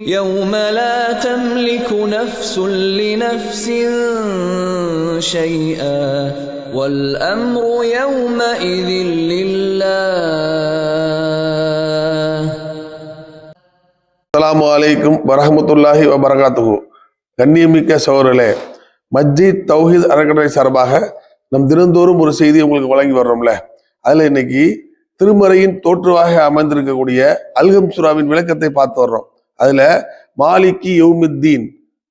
يوم لا تملك نفس لنفس شيئا والامر يومئذ لله அஸ்ஸலாமு அலைக்கும் வரஹ்மத்துல்லாஹி வபரகாத்துஹு கண்ணியமிக்க சோழர்களே மஸ்ஜித் தௌஹீத் அறக்கட்டளை சார்பாக நம் தினந்தோறும் ஒரு செய்தி உங்களுக்கு வழங்கி வர்றோம்ல அதுல இன்னைக்கு திருமறையின் தோற்றுவாக அமைந்திருக்கக்கூடிய அல்கம் சுராவின் விளக்கத்தை பார்த்து வர்றோம் அதுல மாலிக்கி யௌமித்தீன்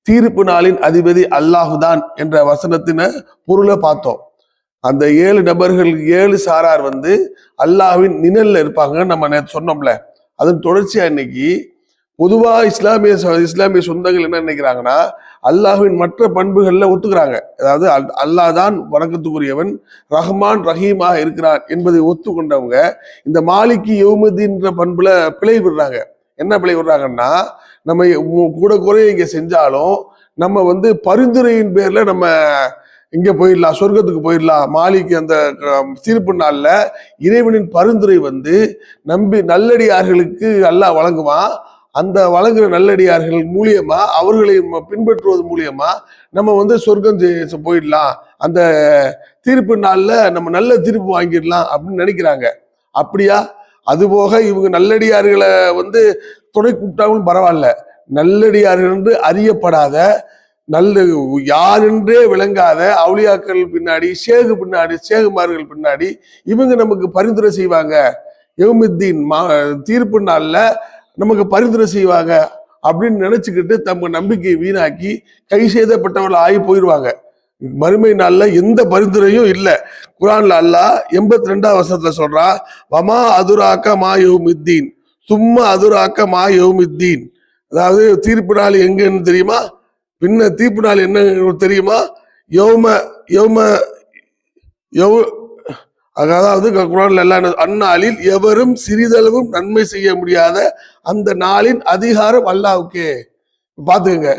தீர்ப்பு நாளின் அதிபதி அல்லாஹுதான் என்ற வசனத்தின பொருளை பார்த்தோம். அந்த ஏழு நபர்கள் ஏழு சாரார் வந்து அல்லாஹ்வின் நிழல்ல இருப்பாங்க நம்ம நேத்து சொன்னோம்ல. அதன் தொடர்ச்சியா இன்னைக்கு பொதுவா இஸ்லாமிய ச- இஸ்லாமிய சொந்தங்கள் என்ன நினைக்கிறாங்கன்னா அல்லாஹ்வின் மற்ற பண்புகள்ல ஒத்துக்கிறாங்க. அதாவது அல்- அல்லாஹ் தான் வணக்கத்துக்குரியவன் ரஹ்மான் ரஹீமாக இருக்கிறான் என்பதை ஒத்துக்கொண்டவங்க இந்த மாலிக்கு யௌமதின்ற பண்புல பிழை விடுறாங்க என்ன பிழை விடுறாங்கன்னா நம்ம கூட குறைய இங்கே செஞ்சாலும் நம்ம வந்து பரிந்துரையின் பேரில் நம்ம இங்கே போயிடலாம் சொர்க்கத்துக்கு போயிடலாம் மாலிக்கு அந்த தீர்ப்பு நாளில் இறைவனின் பரிந்துரை வந்து நம்பி நல்லடியார்களுக்கு நல்லா வழங்குவான். அந்த வழங்குற நல்லடியார்கள் மூலியமா அவர்களை ம- பின்பற்றுவது மூலியமா நம்ம வந்து சொர்க்கம் போயிடலாம். அந்த தீர்ப்பு நாளில் நம்ம நல்ல தீர்ப்பு வாங்கிடலாம் அப்படின்னு நினைக்கிறாங்க. அப்படியா? அதுபோக இவங்க நல்லடியார்களை வந்து துணை கூப்பிட்டாலும் பரவாயில்ல. நல்லடியார்கள் என்று அறியப்படாத நல்ல யாரென்றே விளங்காத அவுளியாக்கள் பின்னாடி சேகு பின்னாடி சேகுமார்கள் பின்னாடி இவங்க நமக்கு பரிந்துரை செய்வாங்க. யௌமித்தீன் மா தீர்ப்பு நாளில் நமக்கு பரிந்துரை செய்வாங்க அப்படின்னு நினச்சிக்கிட்டு தம்ம நம்பிக்கையை வீணாக்கி கை செய்தப்பட்டவர்கள் ஆகி போயிடுவாங்க மறுமை நாளில் எந்த பரிந்துரையும் இல்லை. குரான்ல அல்லாஹ் எண்பத்தி ரெண்டாம் வருஷத்துல சொல்றா வமா அதுராக்க மா யௌமித்தீன் சும்மா அதுராக்க மா யௌமித்தீன். அதாவது தீர்ப்பு நாள் எங்கன்னு தெரியுமா? பின்ன தீர்ப்பு நாள் என்ன தெரியுமா? யௌம யௌம யௌ அதாவது குரான்ல எல்லாம் அந்நாளில் எவரும் சிறிதளவும் நன்மை செய்ய முடியாத அந்த நாளின் அதிகாரம் அல்லாவுக்கே பாத்துக்கங்க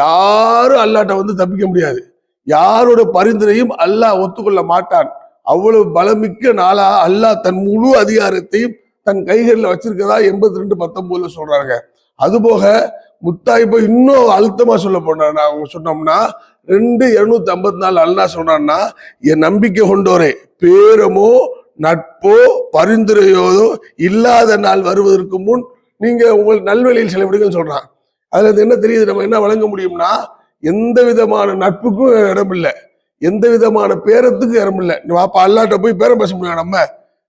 யாரும் அல்லாட்ட வந்து தப்பிக்க முடியாது. யாரோட பரிந்துரையும் அல்லாஹ் ஒத்துக்கொள்ள மாட்டான். அவ்வளவு பலமிக்க நாளா அல்லாஹ் தன் முழு அதிகாரத்தையும் தன் கைகளில் வச்சிருக்கதா எண்பத்தி ரெண்டு பத்தொன்பதுல சொல்றாங்க. அதுபோக முத்தாய்ப்ப இன்னும் அழுத்தமா சொல்ல போனா அவங்க சொன்னோம்னா ரெண்டு இருநூத்தி ஐம்பத்தி நாலு அல்லா சொன்னான்னா என் நம்பிக்கை கொண்டோரே பேரமோ நட்போ பரிந்துரையோதோ இல்லாத நாள் வருவதற்கு முன் நீங்க உங்கள் நல்வழியில் செலவிடுங்கன்னு சொல்றான். அதுல என்ன தெரியுது? நம்ம என்ன வழங்க முடியும்னா எந்த விதமான நட்புக்கும் இடம் இல்லை எந்த விதமான பேரத்துக்கும் இடம் இல்லை வாப்பா அல்லாட்ட போய் பேரம் பேச முடியும் நம்ம?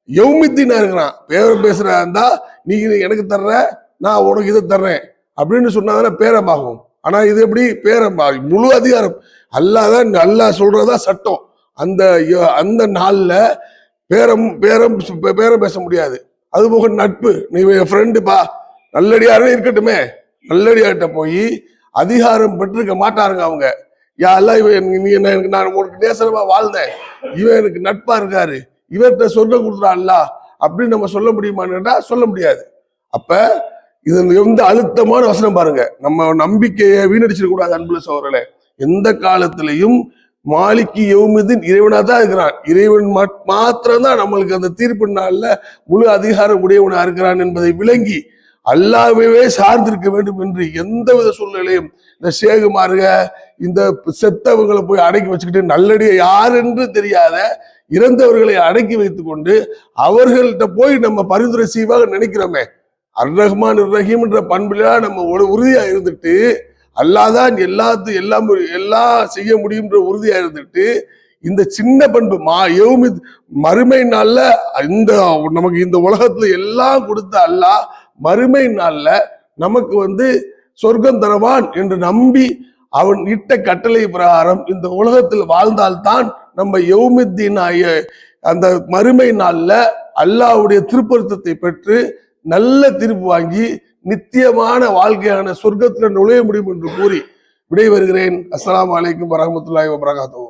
யௌமித்தினா இருக்கிறான். பேரம் பேசுறா இருந்தா நீ எனக்கு தர்ற நான் உனக்கு இதை தர்றேன். அப்படின்னு சொன்னாதானே பேரமாகும் ஆனா இது எப்படி? பேரம் முழு அதிகாரம். அல்லாதான் அல்லா சொல்றதா சட்டம். அந்த அந்த நாள்ல பேரம் பேரம் பே- பேரம் பேச முடியாது. அதுபோக நட்பு. நீ என் ஃப்ரெண்டுப்பா நல்லடியாரே இருக்கட்டுமே. நல்லடியார்கிட்ட போய் அதிகாரம் பெற்றிருக்க மாட்டாருங்க அவங்க. யா அல்ல இவன் நீ என்ன எனக்கு நான் உனக்கு நேசனமா வாழ்ந்தேன். இவன் எனக்கு நட்பா இருக்காரு. இவர்கிட்ட சொர்க்கம் கொடுக்குறான்ல அப்படின்னு நம்ம சொல்ல முடியுமான்னு சொல்ல முடியாது. அப்ப இது எந்த அழுத்தமான வசனம் பாருங்க. நம்ம நம்பிக்கையை வீணடிச்சிட கூடாது அன்புல சோழர்களே எந்த காலத்திலையும் மாலிக்கு யௌமிதின் இறைவனா தான் இருக்கிறான். இறைவன் மாத்திரம்தான் நம்மளுக்கு அந்த தீர்ப்பு நாள்ல முழு அதிகாரம் உடையவனா இருக்கிறான் என்பதை விளங்கி அல்லாவே சார்ந்திருக்க வேண்டும் என்று எந்த வித சூழ்நிலையும் இந்த சேகுமாருக இந்த செத்தவங்களை போய் அடக்கி வச்சுக்கிட்டு நல்லடியை யார் என்று தெரியாத இறந்தவர்களை அடக்கி வைத்துக் கொண்டு அவர்கள்ட்ட போய் நம்ம பரிந்துரை செய்வாக நினைக்கிறோமே. அர் ரஹ்மான் ரஹீம் என்ற பண்புல நம்ம ஒரு உறுதியா இருந்துட்டு அல்லாதான் எல்லாத்து எல்லாம் எல்லாம் செய்ய முடியும்ன்ற உறுதியா இருந்துட்டு இந்த சின்ன பண்பு மா யௌமி மறுமை நாள்ல இந்த நமக்கு இந்த உலகத்துல எல்லாம் கொடுத்த அல்லாஹ் மறுமை நாள்ல நமக்கு வந்து சொர்க்கம் தருவான் என்று நம்பி அவன் இட்ட கட்டளை பிரகாரம் இந்த உலகத்தில் வாழ்ந்தால்தான் நம்ம யௌமித்தீன் ஆய அந்த மறுமை நாள்ல அல்லாஹ்வுடைய திருப்பொருத்தத்தை பெற்று நல்ல தீர்ப்பு வாங்கி நித்தியமான வாழ்க்கையான சொர்க்கத்தில் நுழைய முடியும் என்று கூறி விடைபெறுகிறேன். அஸ்லாம் வலைக்கம் வரஹ்மத்துல்லாஹி வபரகாத்துஹு.